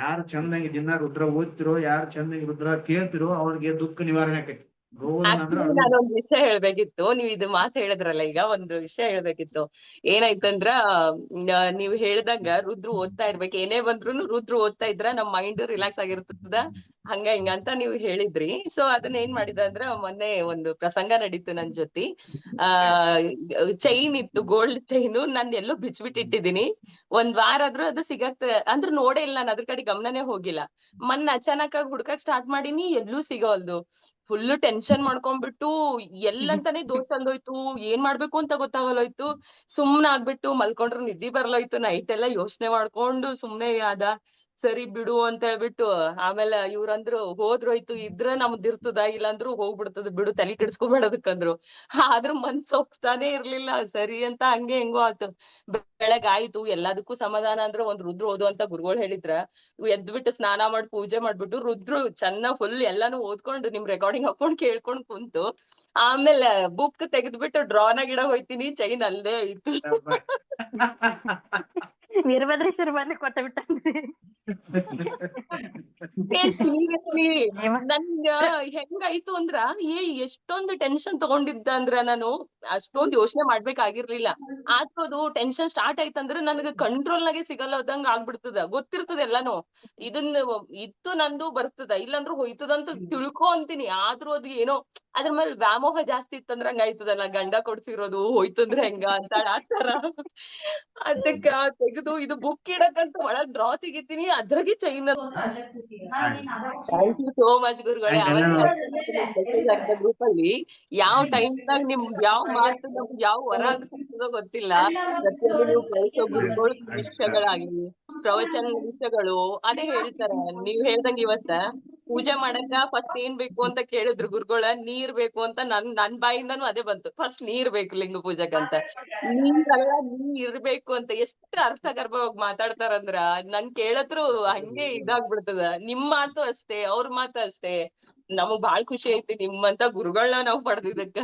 ಯಾರು ಚಂದಂಗಿ ದಿನ ರುದ್ರ ಓದ್ತಿರೋ ಯಾರು ಚಂದಂಗಿ ರುದ್ರ ಕೇಳ್ತಿರೋ ಅವ್ರಿಗೆ ದುಃಖ ನಿವಾರಣೆ ಆಕೈತಿ. ನಾನೊಂದ್ ವಿಷಯ ಹೇಳ್ಬೇಕಿತ್ತು. ನೀವ್ ಇದು ಮಾತ್ ಹೇಳಿದ್ರಲ್ಲ ಈಗ ಒಂದು ವಿಷಯ ಹೇಳ್ಬೇಕಿತ್ತು. ಏನಾಯ್ತಂದ್ರ ನೀವ್ ಹೇಳ್ದಂಗ ರುದ್ರು ಓದ್ತಾ ಇರ್ಬೇಕು. ಏನೇ ಬಂದ್ರುನು ರುದ್ರು ಓದ್ತಾ ಇದ್ರ ನಮ್ ಮೈಂಡ್ ರಿಲ್ಯಾಕ್ಸ್ ಆಗಿರ್ತದ ಹಂಗ ಹಿಂಗ ಅಂತ ನೀವು ಹೇಳಿದ್ರಿ. ಸೊ ಅದನ್ನ ಏನ್ ಮಾಡಿದ ಅಂದ್ರ ಮೊನ್ನೆ ಒಂದು ಪ್ರಸಂಗ ನಡೀತು ನನ್ ಜೊತೆ. ಆ ಚೈನ್ ಇತ್ತು ಗೋಲ್ಡ್ ಚೈನ್ ನಾನ್ ಎಲ್ಲೋ ಬಿಚ್ಬಿಟ್ಟಿಟ್ಟಿದೀನಿ ಒಂದ್ ವಾರ ಆದ್ರೂ ಅದು ಸಿಗಕ್ ಅಂದ್ರ ನೋಡೇ ಇಲ್ಲ ನಾನು ಅದ್ರ ಕಡೆ ಗಮನನೇ ಹೋಗಿಲ್ಲ. ಮೊನ್ನೆ ಅಚಾನಕ್ ಆಗಿ ಹುಡ್ಕಕ್ ಸ್ಟಾರ್ಟ್ ಮಾಡೀನಿ ಎಲ್ಲೂ ಸಿಗೋಲ್ದು. ಫುಲ್ ಟೆನ್ಷನ್ ಮಾಡ್ಕೊಂಡ್ಬಿಟ್ಟು ಎಲ್ಲಂತಾನೆ ದೋಷ ತಂದೋಯ್ತು ಏನ್ ಮಾಡ್ಬೇಕು ಅಂತ ಗೊತ್ತಾಗಲ್ಲೋಯ್ತು. ಸುಮ್ನಾಗ್ಬಿಟ್ಟು ಮಲ್ಕೊಂಡ್ರೆ ನಿದ್ದಿ ಬರ್ಲೋಯ್ತು ನೈಟ್ ಎಲ್ಲಾ ಯೋಚನೆ ಮಾಡ್ಕೊಂಡು ಸುಮ್ನೆ ಅದ ಸರಿ ಬಿಡು ಅಂತ ಹೇಳ್ಬಿಟ್ಟು ಆಮೇಲೆ ಇವ್ರಂದ್ರು ಹೋದ್ರೋಯ್ತು ಇದ್ರ ನಮ್ದ್ ಇರ್ತದ ಇಲ್ಲಾಂದ್ರು ಹೋಗ್ಬಿಡ್ತದ ಬಿಡು ತಲಿ ಕೆಡ್ಸ್ಕೊಬೇಡದಕ್ಕಂದ್ರು. ಆದ್ರೂ ಮನ್ಸ್ ಒಪ್ತಾನೆ ಇರ್ಲಿಲ್ಲ ಸರಿ ಅಂತ ಹಂಗೆ ಹೆಂಗೋ ಆತು. ಬೆಳಗ್ ಆಯ್ತು ಎಲ್ಲದಕ್ಕೂ ಸಮಾಧಾನ ಅಂದ್ರ ಒಂದ್ ರುದ್ರ ಓದು ಅಂತ ಗುರುಗಳು ಹೇಳಿದ್ರ. ಎದ್ಬಿಟ್ಟು ಸ್ನಾನ ಮಾಡಿ ಪೂಜೆ ಮಾಡ್ಬಿಟ್ಟು ರುದ್ರು ಚೆನ್ನಾಗ್ ಫುಲ್ ಎಲ್ಲಾನು ಓದ್ಕೊಂಡು ನಿಮ್ ರೆಕಾರ್ಡಿಂಗ್ ಹಾಕೊಂಡ್ ಕೇಳ್ಕೊಂಡ್ ಕುಂತು. ಆಮೇಲೆ ಬುಕ್ ತೆಗೆದ್ಬಿಟ್ಟು ಡ್ರಾನ ಗಿಡ ಹೋಯ್ತೀನಿ ಚೈನ್ ಅಲ್ಲೇ ಐತಿ ವೀರಭದ್ರೇಶ್ವರ ಮನೆ ಕೊಟ್ಟ ಬಿಟ್ಟನ್ರಿ ಏ seriously, ನನ್ಗ ಹೆಂಗಾಯ್ತು ಅಂದ್ರ, ಏ, ಎಷ್ಟೊಂದು ಟೆನ್ಷನ್ ತಗೊಂಡಿದ್ದ ಅಂದ್ರ ನಾನು, ಅಷ್ಟೊಂದ್ ಯೋಚನೆ ಮಾಡ್ಬೇಕಾಗಿರ್ಲಿಲ್ಲ. ಆದ್ರೂ ಅದು ಟೆನ್ಷನ್ ಸ್ಟಾರ್ಟ್ ಆಯ್ತಂದ್ರ ನನಗ ಕಂಟ್ರೋಲ್ ನಾಗೆ ಸಿಗಲ್ಲದಂಗ ಆಗ್ಬಿಡ್ತದ. ಗೊತ್ತಿರ್ತದ ಎಲ್ಲಾನು. ಇದನ್ನ ಇತ್ತು ನಂದು ಬರ್ತದ, ಇಲ್ಲಾಂದ್ರ ಹೋಯ್ತದಂತ ತಿಳ್ಕೊ ಅಂತೀನಿ. ಆದ್ರೂ ಅದು ಏನೋ, ಅದ್ರ ಮೇಲೆ ವ್ಯಾಮೋಹ ಜಾಸ್ತಿ ಇತ್ತಂದ್ರ ಹಂಗಾಯ್ತದಲ್ಲ ಗಂಡ ಕೊಡ್ಸಿರೋದು ಹೋಯ್ತಂದ್ರ ಹೆಂಗ ಅಂತ ಆತರ ಅದಕ್ಕ ತೆಗೆದು ಇದು ಬುಕ್ ಇಡಕ್ಕಂತ ಒಳಗ್ ಡ್ರಾ ತೆಗಿತೀನಿ. ಅದ್ರಾಗೆ ಥ್ಯಾಂಕ್ ಯು ಸೋ ಮಚ್ ಗುರುಗಳೇ. ಗ್ರೂಪ್ ಅಲ್ಲಿ ಯಾವ ಟೈಮ್ ನಾಗ ನಿಮ್ ಯಾವ ಮಾತು ನಮ್ಗ್ ಯಾವ ವರ ಸಿಗ್ತದೋ ಗೊತ್ತಿಲ್ಲ. ಪ್ರತಿಯೊಂದು ನೀವು ಕಳ್ಸೋ ಗುರುಗಳು ವಿಷಯಗಳಾಗ್ಲಿ ಪ್ರವಚನ ವಿಷಯಗಳು ಅದೇ ಹೇಳ್ತಾರ. ನೀವ್ ಹೇಳ್ದಂಗ ಇವತ್ತ ಪೂಜೆ ಮಾಡಕ ಫಸ್ಟ್ ಏನ್ ಬೇಕು ಅಂತ ಕೇಳಿದ್ರು ಗುರುಗಳ, ನೀರ್ ಬೇಕು ಅಂತ ನನ್ ನನ್ ಬಾಯಿಂದಾನು ಅದೇ ಬಂತು. ಫಸ್ಟ್ ನೀರ್ ಬೇಕು ಲಿಂಗ ಪೂಜೆಗಂತ ನೀರಲ್ಲ, ನೀರ್ ಇರ್ಬೇಕು ಅಂತ ಎಷ್ಟು ಅರ್ಥಗರ್ಭವಾಗಿ ಮಾತಾಡ್ತಾರಂದ್ರ. ನನ್ ಕೇಳತ್ರು ಹಂಗೆ ಇದಾಗ್ಬಿಡ್ತದ. ನಿಮ್ ಮಾತು ಅಷ್ಟೇ, ಅವ್ರ ಮಾತು ಅಷ್ಟೇ. ನಮಗ್ ಬಾಳ್ ಖುಷಿ ಐತಿ ನಿಮ್ಮಂತ ಗುರುಗಳನ್ನ ನಾವ್ ಪಡೆದಿದ್ದಕ್ಕ.